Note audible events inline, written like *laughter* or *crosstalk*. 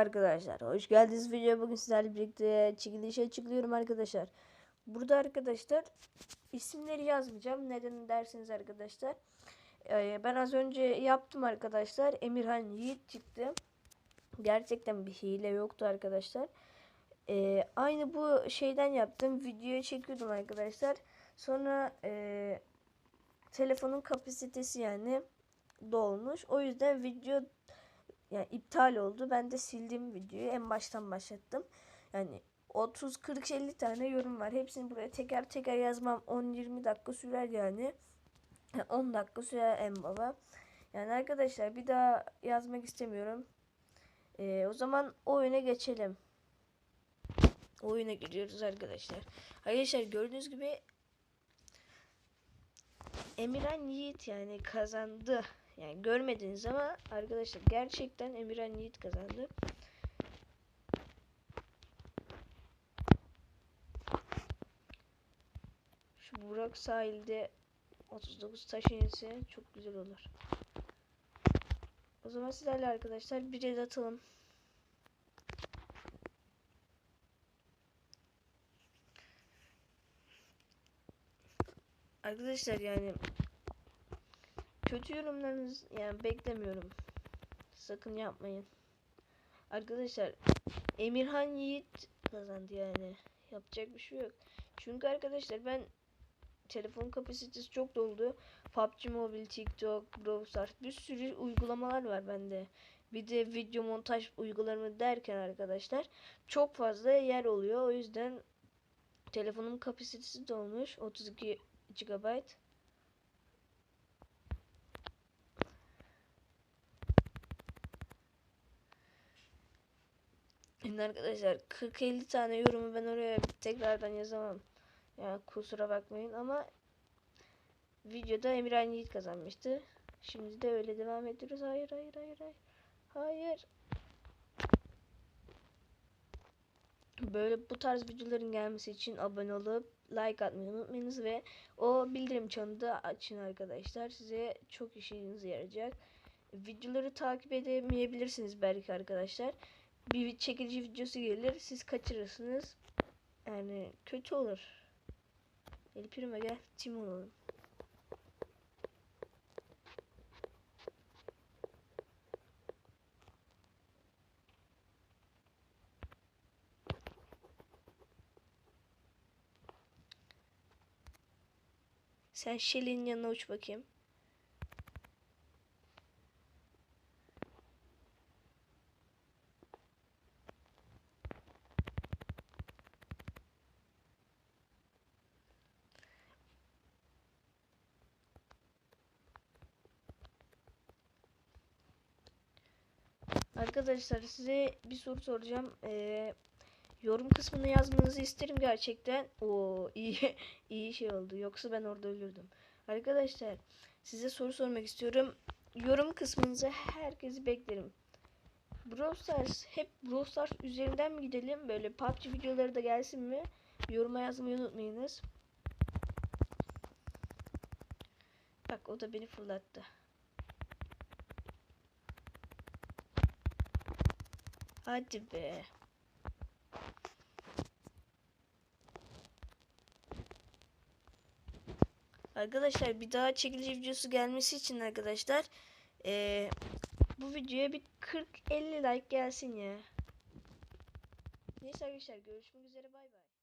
arkadaşlar. Hoş geldiniz videoya. Bugün sizlerle birlikte çekilişi açıklıyorum arkadaşlar. Burada arkadaşlar isimleri yazmayacağım. Neden dersiniz arkadaşlar. Ee, ben az önce yaptım arkadaşlar. Emirhan Yiğit çıktı. Gerçekten bir hile yoktu arkadaşlar. Ee, aynı bu şeyden yaptım. Videoya çekiyordum arkadaşlar. Sonra e, telefonun kapasitesi yani dolmuş. O yüzden video yani iptal oldu. Ben de sildim videoyu. En baştan başlattım. Yani 30 40 50 tane yorum var. Hepsini buraya teker teker yazmam 10 20 dakika sürer yani. 10 dakika sürer en baba. Yani arkadaşlar bir daha yazmak istemiyorum. Ee, o zaman oyuna geçelim. Oyuna giriyoruz arkadaşlar. Arkadaşlar gördüğünüz gibi Emirhan Yiğit yani kazandı. Yani görmediniz ama arkadaşlar gerçekten Emirhan Yiğit kazandı. Şu Burak sahilde 39 taş inse çok güzel olur. O zaman sizlerle arkadaşlar bir el atalım. Arkadaşlar yani kötü yorumlarınız yani beklemiyorum. Sakın yapmayın. Arkadaşlar Emirhan Yiğit kazandı yani. Yapacak bir şey yok. Çünkü arkadaşlar ben telefon kapasitesi çok doldu. PUBG Mobile, TikTok, Brawl Stars bir sürü uygulamalar var bende. Bir de video montaj uygulamaları derken arkadaşlar çok fazla yer oluyor. O yüzden telefonum kapasitesi dolmuş. 32 GB. Şimdi arkadaşlar 40-50 tane yorumu ben oraya tekrardan yazamam. Ya kusura bakmayın ama videoda Emirhan Yiğit kazanmıştı. Şimdi de öyle devam ediyoruz. Hayır hayır hayır hayır. Hayır. Böyle bu tarz videoların gelmesi için abone olup like atmayı unutmayınız ve o bildirim çanını da açın arkadaşlar. Size çok işinize yarayacak. Videoları takip edemeyebilirsiniz belki arkadaşlar. Bir çekici videosu gelir siz kaçırırsınız. Yani kötü olur. El Primo gel tim olalım. Sen Shelly'nin yanına uç bakayım. Arkadaşlar size bir soru soracağım. Ee, yorum kısmını yazmanızı isterim gerçekten. O iyi *laughs* iyi şey oldu. Yoksa ben orada ölürdüm. Arkadaşlar size soru sormak istiyorum. Yorum kısmınıza herkesi beklerim. Brawl Stars hep Brawl Stars üzerinden mi gidelim? Böyle PUBG videoları da gelsin mi? Yoruma yazmayı unutmayınız. Bak o da beni fırlattı. Hadi be. Arkadaşlar bir daha çekilici videosu gelmesi için arkadaşlar eee, bu videoya bir 40-50 like gelsin ya. Neyse arkadaşlar görüşmek üzere bay bay.